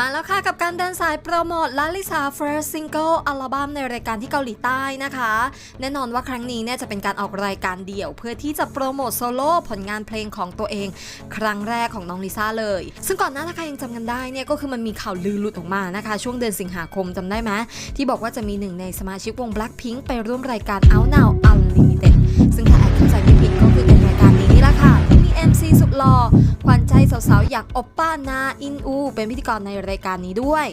มาแล้วค่ะกับการเดินสายโปรโมทลาลิซา first single อัลบั้มในรายการที่เกาหลีใต้นะคะ แน่นอนว่าครั้งนี้เนี่ยจะเป็นการออกรายการเดี่ยว เพื่อที่จะโปรโมทโซโล่ผลงานเพลงของตัวเอง ครั้งแรกของน้องลิซ่าเลย ซึ่งก่อนหน้าถ้าใครยังจำกันได้เนี่ยก็คือมันมีข่าวลือหลุดออกมานะคะ ช่วงเดือนสิงหาคมจำได้ไหมที่บอกว่าจะมีหนึ่งในสมาชิกวง Blackpink ไปร่วมรายการ Out Now Unlimited ซึ่งถ้าแอดเข้าใจไม่ผิดก็ สาวๆ อย่ากอบป้านาอินอู เป็นพิธีกรในรายการนี้ด้วย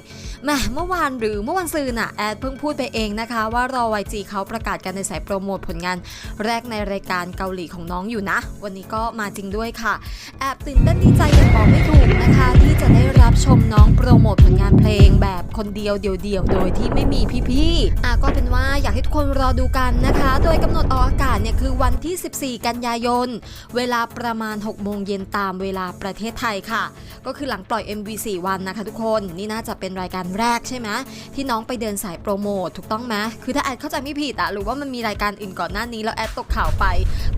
แหมเมื่อวานหรือเมื่อวันซืนน่ะแอดเพิ่งพูดไปเองนะคะ ว่ารอ YG เขาประกาศกันในสายโปรโมทผลงาน แรกในรายการเกาหลีของน้องอยู่นะ วันนี้ก็มาจริงด้วยค่ะแอบตื่นเต้นดีใจอย่างบอกไม่ถูกนะคะ ที่จะได้รับชมน้องโปรโมทผลงานเพลงแบบคนเดียวเดียวๆโดยที่ไม่มีพี่ๆอะก็เป็นว่าอยากให้ทุกคนรอดูกันนะคะ โดยกำหนดออกอาศเนี่ยคือวันที่ 14 กันยายน เวลาประมาณ 6 โมงเย็นตามเวลาประเทศไทยค่ะ ก็คือหลังปล่อย MV 4 วันนะคะทุกคน นี่น่าจะเป็นรายการแรกใช่ไหมที่น้องไปเดินสายโปรโมทถูกต้องไหมคือถ้าแอดเข้าใจไม่ผิดอะหรือว่ามันมีรายการอื่นก่อนหน้านี้แล้วแอดตกข่าวไป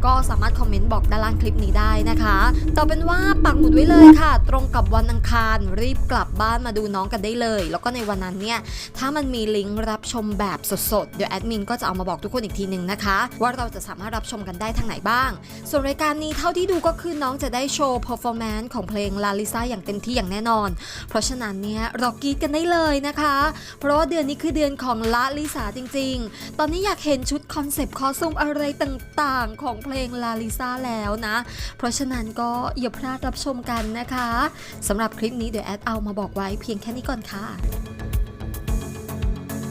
ก็สามารถคอมเมนต์บอกด้านล่างคลิปนี้ได้นะคะต่อเป็นว่าปักหมุดไว้เลยค่ะ ตรงกับวันอังคารรีบกลับบ้านมาดูน้องกันได้เลย แล้วก็ในวันนั้นเนี่ยถ้ามันมีลิงก์รับชมแบบสดๆเดี๋ยวแอดมินก็จะเอามาบอกทุกคนอีกทีหนึ่งนะคะ ว่าเราจะสามารถรับชมกันได้ทางไหนบ้าง ส่วนรายการนี้เท่าที่ดูก็คือน้องจะได้โชว์ performance ของเพลงลาลิซาอย่างเต็มที่อย่างแน่นอน เพราะฉะนั้นเนี่ยรอกรีดกันได้เลยนะคะ เพราะว่าเดือนนี้คือเดือนของลาลิซาจริง ๆ ตอนนี้อยากเห็นชุดคอนเซปต์คอสตูมอะไรต่างๆ ของเพลงลาลิซาแล้วนะ เพราะฉะนั้นก็อย่าพลาดรับชมกันนะคะสำหรับคลิปนี้เดี๋ยวแอดเอามาบอกไว้เพียงแค่นี้ก่อนค่ะ